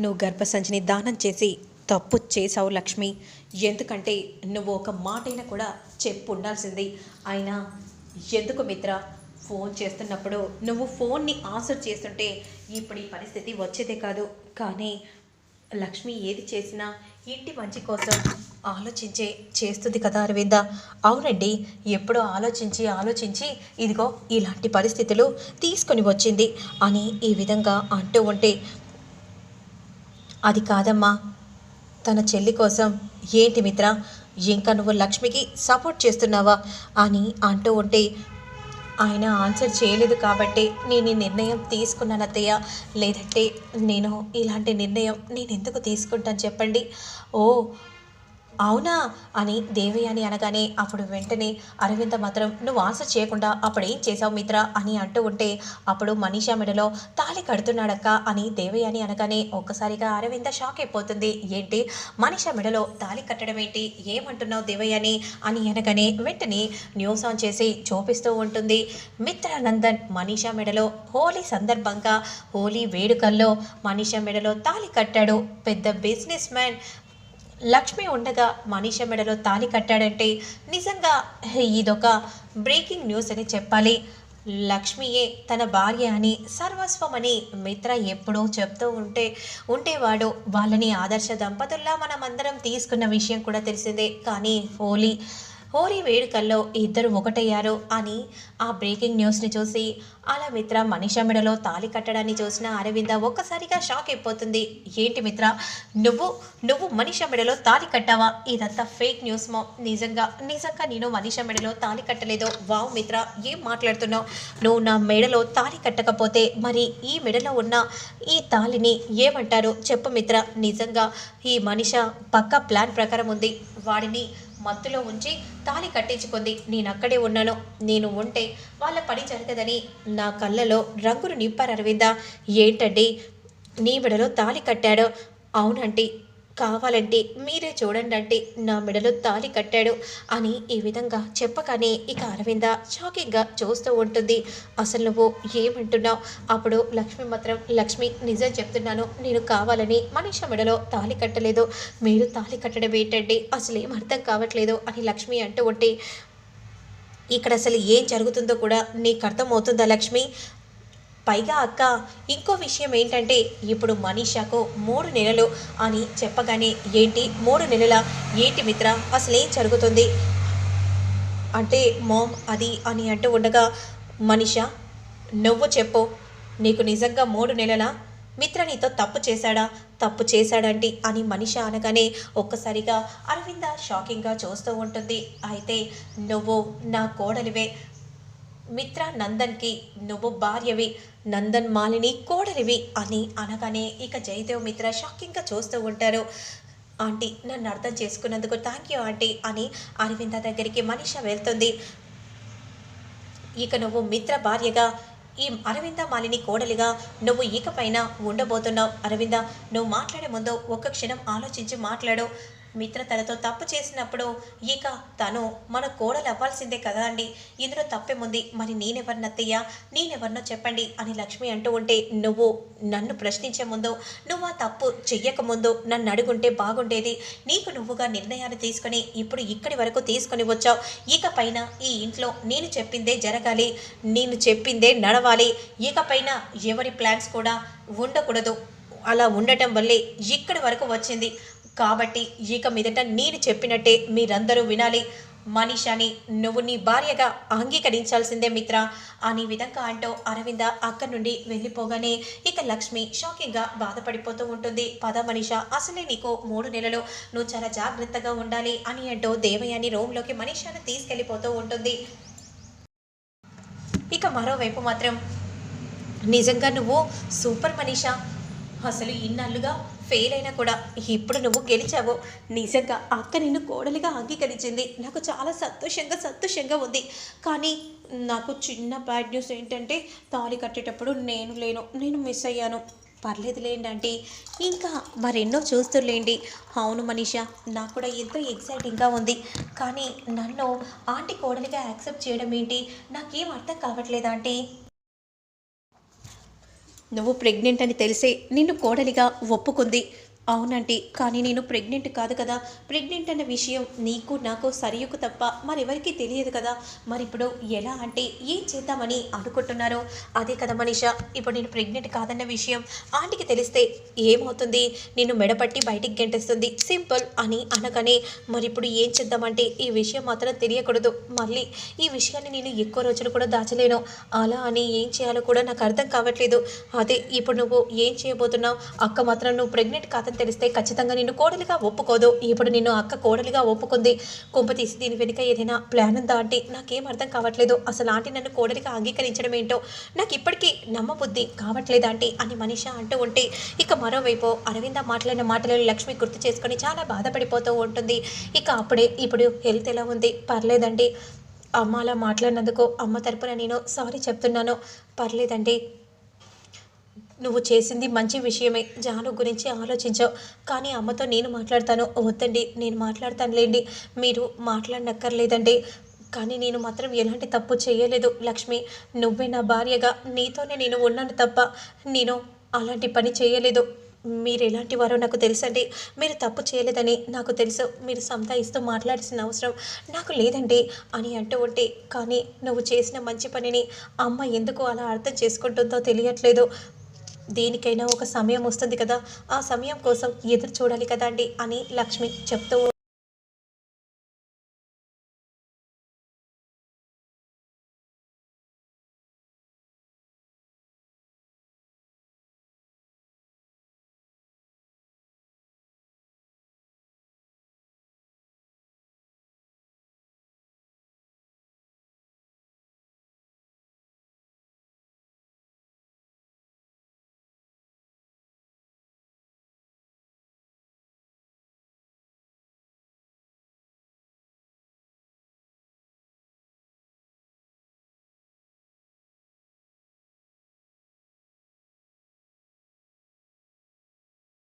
నువ్వు గర్భసంచిని దానం చేసి తప్పు చేసావు లక్ష్మి. ఎందుకంటే నువ్వు ఒక మాటైనా కూడా చెప్పు ఉండాల్సింది. అయినా ఎందుకు మిత్ర? ఫోన్ చేస్తున్నప్పుడు నువ్వు ఫోన్ని ఆన్సర్ చేస్తుంటే ఇప్పుడు ఈ పరిస్థితి వచ్చేదే కాదు. కానీ లక్ష్మి ఏది చేసినా ఇంటి మంచి కోసం ఆలోచించే చేస్తుంది కదా అరవింద? అవునండి. ఎప్పుడో ఆలోచించి ఆలోచించి ఇదిగో ఇలాంటి పరిస్థితులు తీసుకొని వచ్చింది అని ఈ విధంగా అంటూ ఉంటే అది కాదమ్మా. తన చెల్లి కోసం ఏంటి మిత్ర ఇంకా నువ్వు లక్ష్మికి సపోర్ట్ చేస్తున్నావా? అని అంటూ ఉంటే ఆయన ఆన్సర్ చేయలేదు కాబట్టి నేను ఈ నిర్ణయం తీసుకున్నాను అత్తయ్య. లేదంటే నేను ఇలాంటి నిర్ణయం నేను ఎందుకు తీసుకుంటాను చెప్పండి. ఓ అవునా అని దేవి అని అనగానే అప్పుడు వెంటనే అరవింద మాత్రం నువ్వు ఆశ చేయకుండా అప్పుడు ఏం చేసావు మిత్ర? అని అంటూ ఉంటే అప్పుడు మనీషా మెడలో తాళి కడుతున్నాడక్క అని దేవి అని అనగానే ఒక్కసారిగా అరవింద షాక్ అయిపోతుంది. ఏంటి? మనీషా మెడలో తాళి కట్టడం ఏంటి? ఏమంటున్నావు దేవయ్యని అని అనగానే వెంటనే న్యూస్ ఆన్ చేసి చూపిస్తూ ఉంటుంది. మిత్రానందన్ మనీషా మెడలో హోలీ సందర్భంగా హోలీ వేడుకల్లో మనీషా మెడలో తాళి కట్టాడు. పెద్ద బిజినెస్ మ్యాన్ లక్ష్మి ఉండగా మనీష మెడలో తాళి కట్టాడంటే నిజంగా ఇదొక బ్రేకింగ్ న్యూస్ అని చెప్పాలి. లక్ష్మియే తన భార్య అని సర్వస్వమని మిత్ర ఎప్పుడో చెప్తూ ఉంటే ఉంటేవాడు వాళ్ళని ఆదర్శ దంపతుల్లా మనమందరం తీసుకున్న విషయం కూడా తెలిసిందే. కానీ హోలీ హోలీ వేడుకల్లో ఇద్దరు ఒకటయ్యారు అని ఆ బ్రేకింగ్ న్యూస్ని చూసి అలా మిత్ర మనిషా మెడలో తాళి కట్టడాన్ని చూసిన అరవింద ఒక్కసారిగా షాక్ అయిపోతుంది. ఏంటి మిత్ర? నువ్వు నువ్వు మనిషా మెడలో తాళి కట్టావా? ఇదంతా ఫేక్ న్యూస్ మో. నిజంగా నిజంగా నేను మనిష మెడలో తాళి కట్టలేదు. వావ్ మిత్ర ఏం మాట్లాడుతున్నావు? నువ్వు నా మెడలో తాళి కట్టకపోతే మరి ఈ మెడలో ఉన్న ఈ తాళిని ఏమంటారు? చెప్పు మిత్ర. నిజంగా ఈ మనిష పక్క ప్లాన్ ప్రకారం ఉంది. వాడిని మత్తులో ఉంచి తాళి కట్టించుకుంది. నేను అక్కడే ఉన్నాను. నేను ఉంటే వాళ్ళ పని జరగదని నా కళ్ళలో రంగులు నింపారు అరవింద. ఏంటండి? నీ బిడలో తాళి కట్టాడు. అవునంటే. కావాలంటే మీరే చూడండి అంటే నా మెడలో తాళి కట్టాడు అని ఈ విధంగా చెప్పగానే ఇక అరవింద షాకింగ్గా చూస్తూ ఉంటుంది. అసలు నువ్వు ఏమంటున్నావు? అప్పుడు లక్ష్మి మాత్రం లక్ష్మి నిజం చెప్తున్నాను నేను కావాలని మనిషి మెడలో తాళి కట్టలేదు. మీరు తాళి కట్టడం ఏంటండి? అసలు ఏం అర్థం కావట్లేదు అని లక్ష్మి అంటూ ఉంటే ఇక్కడ అసలు ఏం జరుగుతుందో కూడా నీకు అర్థమవుతుందా లక్ష్మి? పైగా అక్క ఇంకో విషయం ఏంటంటే ఇప్పుడు మనీషాకు మూడు నెలలు అని చెప్పగానే ఏంటి? మూడు నెలల? ఏంటి మిత్ర? అసలేం జరుగుతుంది? అంటే మామ్ అది అని అంటూ ఉండగా మనిష నువ్వు చెప్పు. నీకు నిజంగా మూడు నెలల? మిత్ర నీతో తప్పు చేశాడా? తప్పు చేశాడంటి అని మనిష అనగానే ఒక్కసారిగా అరవింద షాకింగ్గా చూస్తూ ఉంటుంది. అయితే నువ్వు నా కోడలివే. మిత్ర నందన్కి నువ్వు భార్యవి నందన్ మాలిని కోడలివి అని అనగానే ఇక జయదేవ్ మిత్ర షాకింగ్గా చూస్తూ ఉంటారు. ఆంటీ నన్ను అర్థం చేసుకున్నందుకు థ్యాంక్ యూ ఆంటీ అని అరవింద దగ్గరికి మనిష వెళ్తుంది. ఇక నువ్వు మిత్ర భార్యగా ఈ అరవింద మాలిని కోడలిగా నువ్వు ఇకపైన ఉండబోతున్నావు. అరవింద నువ్వు మాట్లాడే ముందు ఒక్క క్షణం ఆలోచించి మాట్లాడు. మిత్ర తనతో తప్పు చేసినప్పుడు ఇక తను మన కోడలు అవ్వాల్సిందే కదా అండి. ఇందులో తప్పేముంది? మరి నేనెవరినత్తయ్యా నేనెవరినో చెప్పండి అని లక్ష్మి అంటూ ఉంటే నువ్వు నన్ను ప్రశ్నించే ముందు నువ్వు ఆ తప్పు చెయ్యకముందు నన్ను అడుగుంటే బాగుండేది. నీకు నువ్వుగా నిర్ణయాలు తీసుకొని ఇప్పుడు ఇక్కడి వరకు తీసుకొని వచ్చావు. ఇక పైన ఈ ఇంట్లో నేను చెప్పిందే జరగాలి నేను చెప్పిందే నడవాలి. ఇక పైన ఎవరి ప్లాన్స్ కూడా ఉండకూడదు. అలా ఉండటం వల్లే ఇక్కడి వరకు వచ్చింది. కాబట్టి ఇక మీదట నేను చెప్పినట్టే మీరందరూ వినాలి. మనీషాని నువ్వు నీ భార్యగా అంగీకరించాల్సిందే మిత్ర అని విధంగా అంటూ అరవింద అక్కడి నుండి వెళ్ళిపోగానే ఇక లక్ష్మి షాకింగ్గా బాధపడిపోతూ ఉంటుంది. పద మనీష అసలే నీకు మూడు నెలలు. నువ్వు చాలా జాగ్రత్తగా ఉండాలి అని అంటూ దేవయాని రూమ్లోకి మనీషాను తీసుకెళ్ళిపోతూ ఉంటుంది. ఇక మరోవైపు మాత్రం నిజంగా నువ్వు సూపర్ మనీషా. అసలు ఇన్నాళ్ళుగా ఫెయిల్ అయినా కూడా ఇప్పుడు నువ్వు గెలిచావు నిజంగా అక్క నిన్ను కోడలిగా అంగీకరించింది. నాకు చాలా సంతోషంగా సంతోషంగా ఉంది. కానీ నాకు చిన్న బ్యాడ్ న్యూస్ ఏంటంటే తాళి కట్టేటప్పుడు నేను లేను నేను మిస్ అయ్యాను. పర్లేదులేండి ఆంటీ? ఇంకా మరెన్నో చూస్తులేండి అవును మనీషా నాకు కూడా ఎంతో ఎక్సైటింగ్గా ఉంది. కానీ నన్ను ఆంటీ కోడలిగా యాక్సెప్ట్ చేయడం ఏంటి? నాకేం అర్థం కావట్లేదు ఆంటీ. నువ్వు ప్రెగ్నెంట్ అని తెలిసే నిన్ను కోడలిగా ఒప్పుకుంది. అవునండి కానీ నేను ప్రెగ్నెంట్ కాదు కదా. ప్రెగ్నెంట్ అన్న విషయం నీకు నాకు సరియుకు తప్ప మరెవరికి తెలియదు కదా. మరి ఇప్పుడు ఎలా అంటే ఏం చేద్దామని అనుకుంటున్నారో? అదే కదా మనీషా ఇప్పుడు నేను ప్రెగ్నెంట్ కాదన్న విషయం ఆంటీకి తెలిస్తే ఏమవుతుంది? నిన్ను మెడపట్టి బయటికి గెంటేస్తుంది. సింపుల్ అని అనగానే మరి ఇప్పుడు ఏం చేద్దామంటే ఈ విషయం మాత్రం తెలియకూడదు. మళ్ళీ ఈ విషయాన్ని నేను ఎక్కువ రోజులు కూడా దాచలేను. అలా అని ఏం చేయాలో కూడా నాకు అర్థం కావట్లేదు. అదే ఇప్పుడు నువ్వు ఏం చేయబోతున్నావు? అక్క మాత్రం నువ్వు ప్రెగ్నెంట్ కాదని తెలిస్తే ఖచ్చితంగా నిన్ను కోడలిగా ఒప్పుకోదు. ఇప్పుడు నిన్ను అక్క కోడలిగా ఒప్పుకుంది. కొంప తీసి దీని వెనుక ఏదైనా ప్లాన్ ఉందా అంటే నాకేం అర్థం కావట్లేదు. అసలు ఆంటీ నన్ను కోడలిగా అంగీకరించడం ఏంటో? నాకు ఇప్పటికీ నమ్మబుద్ధి కావట్లేదు ఆంటీ అని మనిష అంటూ ఉంటే ఇక మరోవైపు అరవింద మాట్లాడిన మాటలను లక్ష్మి గుర్తు చేసుకొని చాలా బాధపడిపోతూ ఉంటుంది. ఇక అప్పుడే ఇప్పుడు హెల్త్ ఎలా ఉంది? పర్లేదండి అమ్మ అలా మాట్లాడినందుకు అమ్మ తరపున నేను సారీ చెప్తున్నాను. పర్లేదండి నువ్వు చేసింది మంచి విషయమే. జాను గురించి ఆలోచించావు. కానీ అమ్మతో నేను మాట్లాడతాను. వద్దండి నేను మాట్లాడతానులేండి. మీరు మాట్లాడనక్కర్లేదండి. కానీ నేను మాత్రం ఎలాంటి తప్పు చేయలేదు లక్ష్మి. నువ్వే నా భార్యగా. నీతోనే నేను ఉన్నాను తప్ప నేను అలాంటి పని చేయలేదు. మీరు ఎలాంటి వారో నాకు తెలుసండి. మీరు తప్పు చేయలేదని నాకు తెలుసు. మీరు సంతాయిస్తూ మాట్లాడాల్సిన అవసరం నాకు లేదండి అని అంటూ ఉంటే కానీ నువ్వు చేసిన మంచి పనిని అమ్మ ఎందుకు అలా అర్థం చేసుకుంటుందో తెలియట్లేదు. దేనికైనా ఒక సమయం వస్తుంది కదా. ఆ సమయం కోసం ఎదురు చూడాలి కదా అండి అని లక్ష్మి చెప్తూ